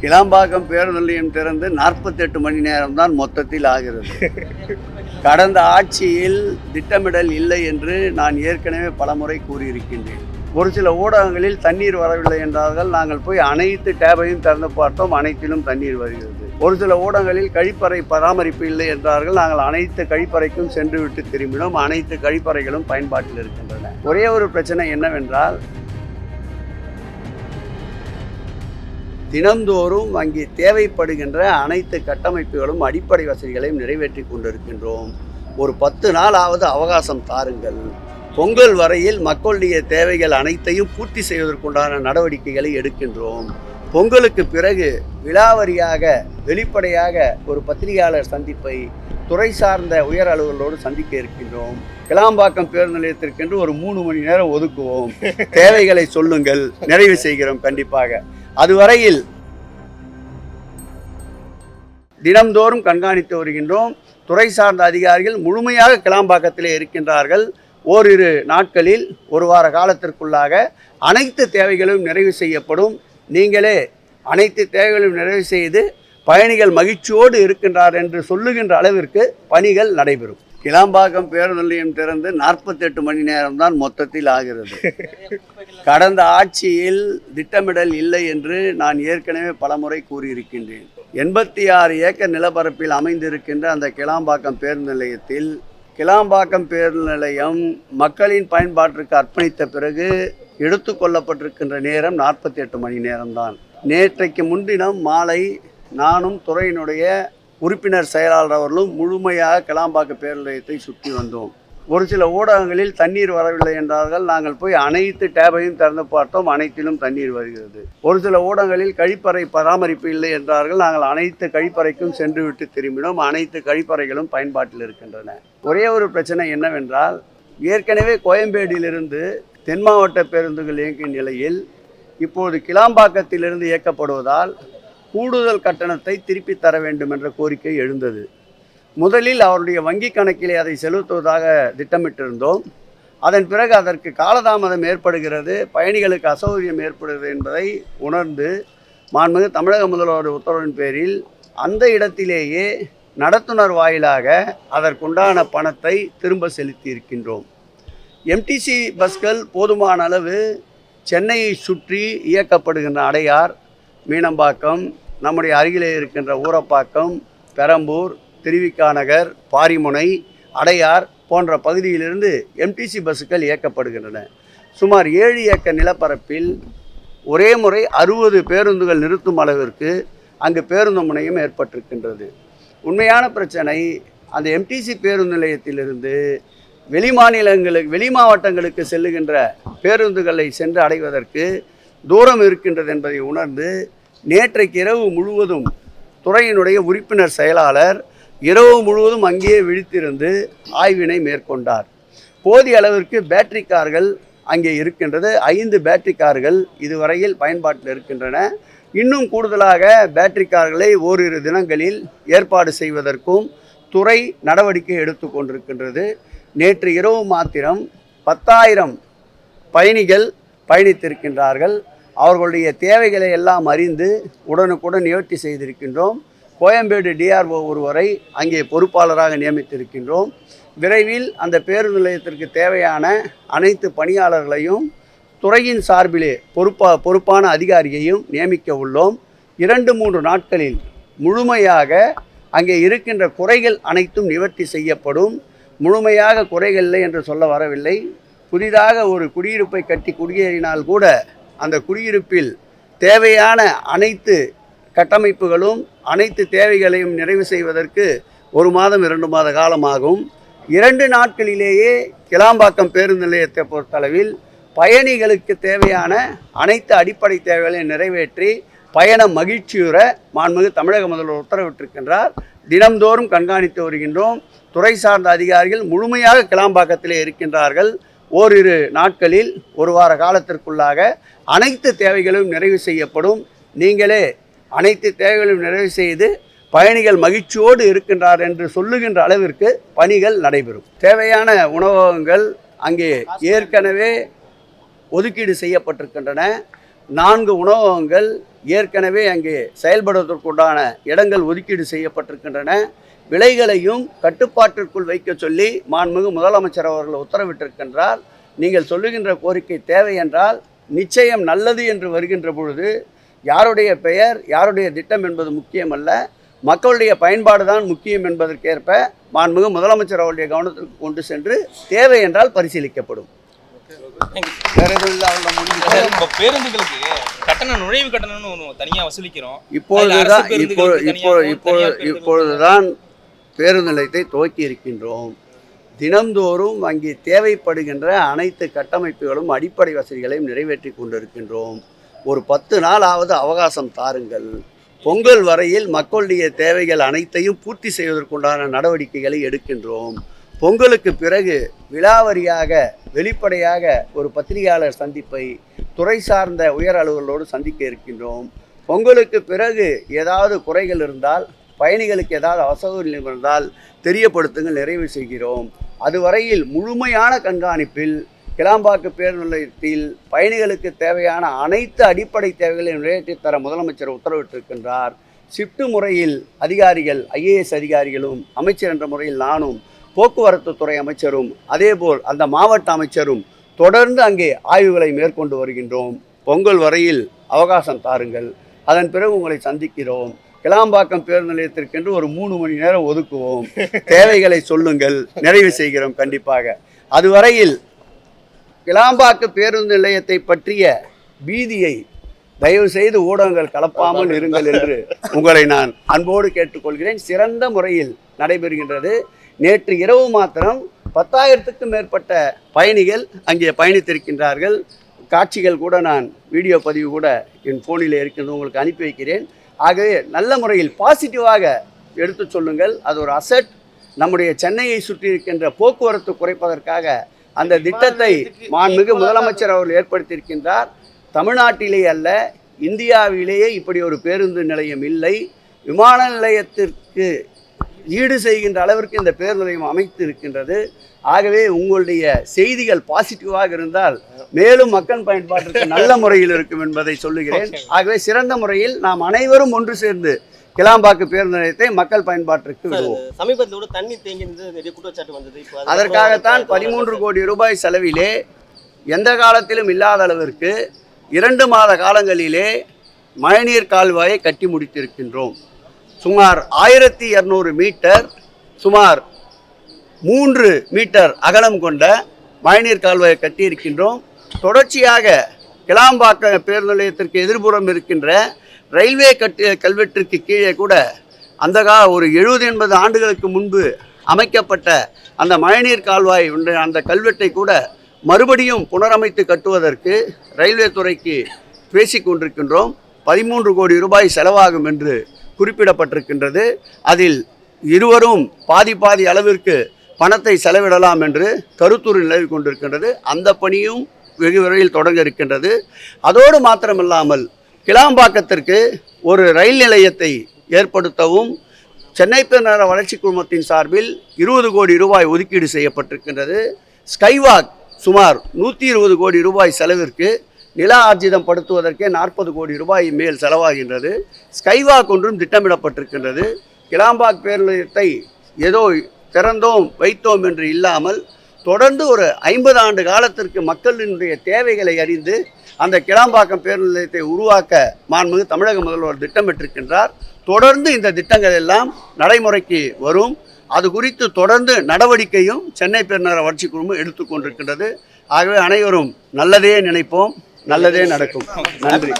கிளாம்பாக்கம் பேருந்து நிலையம் திறந்து நாற்பத்தெட்டு மணி நேரம் தான் மொத்தத்தில் ஆகிறது. கடந்த ஆட்சியில் திட்டமிடல் இல்லை என்று நான் ஏற்கனவே பலமுறை கூறியிருக்கின்றேன். ஒரு சில ஊடகங்களில் தண்ணீர் வரவில்லை என்றார்கள். நாங்கள் போய் அனைத்து டேபையும் திறந்து பார்த்தோம். அனைத்திலும் தண்ணீர் வருகிறது. ஒரு சில ஊடகங்களில் கழிப்பறை பராமரிப்பு இல்லை என்றார்கள். நாங்கள் அனைத்து கழிப்பறைக்கும் சென்று விட்டு திரும்பினோம். அனைத்து கழிப்பறைகளும் பயன்பாட்டில் இருக்கின்றன. ஒரே ஒரு பிரச்சனை என்னவென்றால் தினந்தோறும் அங்கே தேவைப்படுகின்ற அனைத்து கட்டமைப்புகளும் அடிப்படை வசதிகளையும் நிறைவேற்றி கொண்டிருக்கின்றோம். ஒரு பத்து நாளாவது அவகாசம் தாருங்கள். பொங்கல் வரையில் மக்களுடைய தேவைகள் அனைத்தையும் பூர்த்தி செய்வதற்குண்டான நடவடிக்கைகளை எடுக்கின்றோம். பொங்கலுக்கு பிறகு விலாவரியாக வெளிப்படையாக ஒரு பத்திரிகையாளர் சந்திப்பை துறை சார்ந்த உயர் அலுவலரோடு சந்திக்க இருக்கின்றோம். கிளாம்பாக்கம் பேருந்து நிலையத்திற்கென்று ஒரு மூணு மணி நேரம் ஒதுக்குவோம். தேவைகளை சொல்லுங்கள். நிறைவு செய்கிறோம் கண்டிப்பாக. அதுவரையில் தினம்தோறும் கண்காணித்து வருகின்றோம். துறை சார்ந்த அதிகாரிகள் முழுமையாக கிளாம்பாக்கத்திலே இருக்கின்றார்கள். ஓரிரு நாட்களில் ஒரு வார காலத்திற்குள்ளாக அனைத்து தேவைகளும் நிறைவு செய்யப்படும். நீங்களே அனைத்து தேவைகளும் நிறைவு செய்து பயணிகள் மகிழ்ச்சியோடு இருக்கின்றார் என்று சொல்லுகின்ற அளவிற்கு பணிகள் நடைபெறும். கிளாம்பாக்கம் பேருந்து நிலையம் திறந்து நாற்பத்தெட்டு மணி நேரம் தான் மொத்தத்தில் ஆகிறது. கடந்த ஆட்சியில் திட்டமிடல் இல்லை என்று நான் ஏற்கனவே பலமுறை கூறியிருக்கின்றேன். எண்பத்தி ஆறு ஏக்கர் நிலப்பரப்பில் அமைந்திருக்கின்ற அந்த கிளாம்பாக்கம் பேருந்து நிலையத்தில் கிளாம்பாக்கம் பேருந்து நிலையம் மக்களின் பயன்பாட்டிற்கு அர்ப்பணித்த பிறகு எடுத்துக்கொள்ளப்பட்டிருக்கின்ற நேரம் நாற்பத்தி எட்டு மணி நேரம்தான். நேற்றைக்கு முன்தினம் மாலை நானும் துறையினுடைய உறுப்பினர் செயலாளர் அவர்களும் முழுமையாக கிளாம்பாக்க பேருந்து நிலையத்தை சுற்றி வந்தோம். ஒரு சில ஊடகங்களில் தண்ணீர் வரவில்லை என்றார்கள். நாங்கள் போய் அனைத்து டேபையும் திறந்து பார்த்தோம். அனைத்திலும் தண்ணீர் வருகிறது. ஒரு சில ஊடகங்களில் கழிப்பறை பராமரிப்பு இல்லை என்றார்கள். நாங்கள் அனைத்து கழிப்பறைக்கும் சென்று விட்டு திரும்பினோம். அனைத்து கழிப்பறைகளும் பயன்பாட்டில் இருக்கின்றன. ஒரே ஒரு பிரச்சனை என்னவென்றால் ஏற்கனவே கோயம்பேடியிலிருந்து தென் மாவட்ட பேருந்துகள் இயங்கும் நிலையில் இப்போது கிளாம்பாக்கத்திலிருந்து இயக்கப்படுவதால் கூடுதல் கட்டணத்தை திருப்பி தர வேண்டும் என்ற கோரிக்கை எழுந்தது. முதலில் அவருடைய வங்கி கணக்கிலே அதை செலுத்துவதாக திட்டமிட்டிருந்தோம். அதன் பிறகு அதற்கு காலதாமதம் ஏற்படுகிறது. பயணிகளுக்கு அசௌகரியம் ஏற்படுகிறது என்பதை உணர்ந்து மாண்புமிகு தமிழக முதல்வர் உத்தரவின் பேரில் அந்த இடத்திலேயே நடத்துனர் வாயிலாக அதற்குண்டான பணத்தை திரும்ப செலுத்தி இருக்கின்றோம் எம்டிசி பஸ்கள் போதுமான அளவு சென்னையை சுற்றி இயக்கப்படுகின்ற அடையார் மீனம்பாக்கம் நம்முடைய அருகிலே இருக்கின்ற ஊரப்பாக்கம் பெரம்பூர் திருவிக்காநகர் பாரிமுனை அடையார் போன்ற பகுதியிலிருந்து எம்டிசி பஸ்ஸுகள் இயக்கப்படுகின்றன. சுமார் ஏழு ஏக்கர் நிலப்பரப்பில் ஒரே முறை அறுபது பேருந்துகள் நிறுத்தும் அளவிற்கு அங்கு பேருந்து முனையம் ஏற்பட்டிருக்கின்றது. உண்மையான பிரச்சனை அந்த எம்டிசி பேருந்து நிலையத்திலிருந்து வெளி மாநிலங்களுக்கு வெளி மாவட்டங்களுக்கு செல்லுகின்ற பேருந்துகளை சென்று அடைவதற்கு தூரம் இருக்கின்றது என்பதை உணர்ந்து நேற்றைக்கு இரவு முழுவதும் துறையினுடைய உறுப்பினர் செயலாளர் இரவு முழுவதும் அங்கேயே விழித்திருந்து ஆய்வினை மேற்கொண்டார். போதிய அளவிற்கு பேட்டரி கார்கள் அங்கே இருக்கின்றது. ஐந்து பேட்டரி கார்கள் இதுவரையில் பயன்பாட்டில் இருக்கின்றன. இன்னும் கூடுதலாக பேட்டரி கார்களை ஓரிரு தினங்களில் ஏற்பாடு செய்வதற்கும் துறை நடவடிக்கை எடுத்து கொண்டிருக்கின்றது. நேற்று இரவு மாத்திரம் பத்தாயிரம் பயணிகள் பயணித்திருக்கின்றார்கள். அவர்களுடைய தேவைகளை எல்லாம் அறிந்து உடனுக்குடன் நிவர்த்தி செய்திருக்கின்றோம். கோயம்பேடு டிஆர்ஓ ஒருவரை அங்கே பொறுப்பாளராக நியமித்திருக்கின்றோம். விரைவில் அந்த பேருந்து நிலையத்திற்கு தேவையான அனைத்து பணியாளர்களையும் துறையின் சார்பிலே பொறுப்பா பொறுப்பான அதிகாரியையும் நியமிக்க உள்ளோம். இரண்டு மூன்று நாட்களில் முழுமையாக அங்கே இருக்கின்ற குறைகள் அனைத்தும் நிவர்த்தி செய்யப்படும். முழுமையாக குறைகள் இல்லை என்று சொல்ல வரவில்லை. புதிதாக ஒரு குடியிருப்பை கட்டி குடியேறினால் கூட அந்த குடியிருப்பில் தேவையான அனைத்து கட்டமைப்புகளும் அனைத்து தேவைகளையும் நிறைவு செய்வதற்கு ஒரு மாதம் இரண்டு மாத காலமாகும். இரண்டு நாட்களிலேயே கிளாம்பாக்கம் பேருந்து நிலையத்தை பொறுத்தளவில் பயணிகளுக்கு தேவையான அனைத்து அடிப்படை தேவைகளையும் நிறைவேற்றி பயணம் மகிழ்ச்சியுற மாண்புமிகு தமிழக முதல்வர் உத்தரவிட்டிருக்கின்றார். தினம்தோறும் கண்காணித்து வருகின்றோம். துறை சார்ந்த அதிகாரிகள் முழுமையாக கிளாம்பாக்கத்திலே இருக்கின்றார்கள். ஓரிரு நாட்களில் ஒரு வார காலத்திற்குள்ளாக அனைத்து தேவைகளும் நிறைவு செய்யப்படும். நீங்களே அனைத்து தேவைகளும் நிறைவு செய்து பயணிகள் மகிழ்ச்சியோடு இருக்கின்றார் என்று சொல்லுகின்ற அளவிற்கு பணிகள் நடைபெறும். தேவையான உணவகங்கள் அங்கே ஏற்கனவே ஒதுக்கீடு செய்யப்பட்டிருக்கின்றன. நான்கு உணவகங்கள் ஏற்கனவே அங்கே செயல்படுவதற்குண்டான இடங்கள் ஒதுக்கீடு செய்யப்பட்டிருக்கின்றன. விலைகளையும் கட்டுப்பாட்டிற்குள் வைக்க சொல்லி மாண்புமிகு முதலமைச்சர் அவர்கள் உத்தரவிட்டிருக்கின்றார். நீங்கள் சொல்லுகின்ற கோரிக்கை தேவை என்றால் நிச்சயம் நல்லது என்று வருகின்ற பொழுது யாருடைய பெயர் யாருடைய திட்டம் என்பது முக்கியமல்ல. மக்களுடைய பயன்பாடு தான் முக்கியம் என்பதற்கேற்ப மாண்புமிகு முதலமைச்சர் அவருடைய கவனத்திற்கு கொண்டு சென்று தேவை என்றால் பரிசீலிக்கப்படும். பேருந்துகளுக்கு கட்டணம் நுழைவு கட்டணம்னு ஒண்ணு தனியா வசூலிக்கிறோம். இப்பொழுதுதான் அரசு இப்போ இப்பொழுதுதான் பேருந்து நிலையத்தை துவக்கி இருக்கின்றோம். தினந்தோறும் அங்கே தேவைப்படுகின்ற அனைத்து கட்டமைப்புகளும் அடிப்படை வசதிகளையும் நிறைவேற்றி கொண்டிருக்கின்றோம். ஒரு பத்து நாளாவது அவகாசம் தாருங்கள். பொங்கல் வரையில் மக்களுடைய தேவைகள் அனைத்தையும் பூர்த்தி செய்வதற்குண்டான நடவடிக்கைகளை எடுக்கின்றோம். பொங்கலுக்கு பிறகு விலாவரியாக வெளிப்படையாக ஒரு பத்திரிகையாளர் சந்திப்பை துறை சார்ந்த உயர் அலுவலரோடு சந்திக்க இருக்கின்றோம். பொங்கலுக்கு பிறகு ஏதாவது குறைகள் இருந்தால் பயணிகளுக்கு ஏதாவது அசௌகரியம் இருந்தால் தெரியப்படுத்துங்கள் நிறைவு செய்கிறோம். அதுவரையில் முழுமையான கண்காணிப்பில் கிளாம்பாக்கு பேருந்து நிலையத்தில் பயணிகளுக்கு தேவையான அனைத்து அடிப்படை தேவைகளையும் நிறைவேற்றித் தர முதலமைச்சர் உத்தரவிட்டிருக்கின்றார். ஷிஃப்ட் முறையில் அதிகாரிகள் ஐஏஎஸ் அதிகாரிகளும் அமைச்சர் என்ற முறையில் நானும் போக்குவரத்து துறை அமைச்சரும் அதேபோல் அந்த மாவட்ட அமைச்சரும் தொடர்ந்து அங்கே ஆய்வுகளை மேற்கொண்டு வருகின்றோம். பொங்கல் வரையில் அவகாசம் தாருங்கள். அதன் பிறகு உங்களை சந்திக்கிறோம். கிளாம்பாக்கம் பேருந்து நிலையத்திற்கென்று ஒரு மூணு மணி நேரம் ஒதுக்குவோம். தேவைகளை சொல்லுங்கள். நிறைவு செய்கிறோம் கண்டிப்பாக. அதுவரையில் கிளாம்பாக்க பேருந்து நிலையத்தை பற்றிய பீதியை தயவு செய்து ஊடகங்கள் கலப்பாமல் இருங்கள் என்று உங்களை நான் அன்போடு கேட்டுக்கொள்கிறேன். சிறந்த முறையில் நடைபெறுகின்றது. நேற்று இரவு மாத்திரம் பத்தாயிரத்துக்கும் மேற்பட்ட பயணிகள் அங்கே பயணித்திருக்கின்றார்கள். காட்சிகள் கூட நான் வீடியோ பதிவு கூட என் ஃபோனில் இருக்கின்றது உங்களுக்கு அனுப்பி வைக்கிறேன். ஆகவே நல்ல முறையில் பாசிட்டிவாக எடுத்து சொல்லுங்கள். அது ஒரு அசட் நம்முடைய சென்னையை சுற்றி இருக்கின்ற போக்குவரத்து குறைப்பதற்காக அந்த திட்டத்தை மாண்புமிகு முதலமைச்சர் அவர்கள் ஏற்படுத்தியிருக்கின்றார். தமிழ்நாட்டிலே அல்ல இந்தியாவிலேயே இப்படி ஒரு பேருந்து நிலையம் இல்லை. விமான நிலையத்திற்கு ஈடு செய்கின்ற அளவிற்கு இந்த பேருந்து நிலையம் அமைத்து இருக்கின்றது ஆகவே உங்களுடைய செய்திகள் பாசிட்டிவாக இருந்தால் மேலும் மக்கள் பயன்பாட்டிற்கு நல்ல முறையில் இருக்கும் என்பதை சொல்லுகிறேன். ஆகவே சிறந்த முறையில் நாம் அனைவரும் ஒன்று சேர்ந்து கிளாம்பாக்கு பேருந்து நிலையத்தை மக்கள் பயன்பாட்டிற்கு விடுவோம். சமீபத்தில் கூட தண்ணி தேங்கி நிறைய குற்றச்சாட்டு வந்தது அதற்காகத்தான் பதிமூன்று கோடி ரூபாய் செலவிலே எந்த காலத்திலும் இல்லாத அளவிற்கு இரண்டு மாத காலங்களிலே மழைநீர் கால்வாயை கட்டி முடித்திருக்கின்றோம். சுமார் ஆயிரத்தி இரநூறு மீட்டர் சுமார் மூன்று மீட்டர் அகலம் கொண்ட மழைநீர் கால்வாயை கட்டியிருக்கின்றோம். தொடர்ச்சியாக கிளாம்பாக்க பேருந்து நிலையத்திற்கு எதிர்புறம் இருக்கின்ற ரயில்வே கட்டு கல்வெட்டிற்கு கீழே கூட அந்த கா ஒரு எழுபது எண்பது ஆண்டுகளுக்கு முன்பு அமைக்கப்பட்ட அந்த மழைநீர் கால்வாய் உள்ள அந்த கல்வெட்டை கூட மறுபடியும் புனரமைத்து கட்டுவதற்கு ரயில்வே துறைக்கு பேசிக் கொண்டிருக்கின்றோம் பதிமூன்று கோடி ரூபாய் செலவாகும் என்று குறிப்பிடப்பட்டிருக்கின்றது. அதில் இருவரும் பாதி பாதி அளவிற்கு பணத்தை செலவிடலாம் என்று கருத்துரு நிலவி கொண்டிருக்கின்றது. அந்த பணியும் வெகு விரைவில் தொடங்க இருக்கின்றது. அதோடு மாத்திரமில்லாமல் கிளாம்பாக்கத்திற்கு ஒரு ரயில் நிலையத்தை ஏற்படுத்தவும் சென்னை பெருநகர வளர்ச்சி குழுமத்தின் சார்பில் இருபது கோடி ரூபாய் ஒதுக்கீடு செய்யப்பட்டிருக்கின்றது. ஸ்கைவாக் சுமார் நூற்றி இருபது கோடி ரூபாய் செலவிற்கு நில ஆர்ஜிதம் படுத்துவதற்கே நாற்பது கோடி ரூபாய் மேல் செலவாகின்றது. ஸ்கைவாக் ஒன்றும் திட்டமிடப்பட்டிருக்கின்றது. கிளாம்பாக் பேருந்து நிலையத்தை ஏதோ திறந்தோம் வைத்தோம் என்று இல்லாமல் தொடர்ந்து ஒரு ஐம்பது ஆண்டு காலத்திற்கு மக்களினுடைய தேவைகளை அறிந்து அந்த கிளாம்பாக்கம் பேருந்து நிலையத்தை உருவாக்க மாண்புமிகு தமிழக முதல்வர் திட்டமிட்டிருக்கின்றார். தொடர்ந்து இந்த திட்டங்கள் எல்லாம் நடைமுறைக்கு வரும். அது குறித்து தொடர்ந்து நடவடிக்கையும் சென்னை பெருநகர வளர்ச்சி குழுமம் எடுத்துக்கொண்டிருக்கின்றது ஆகவே அனைவரும் நல்லதே நினைப்போம். நல்லதே நடக்கும். நன்றி.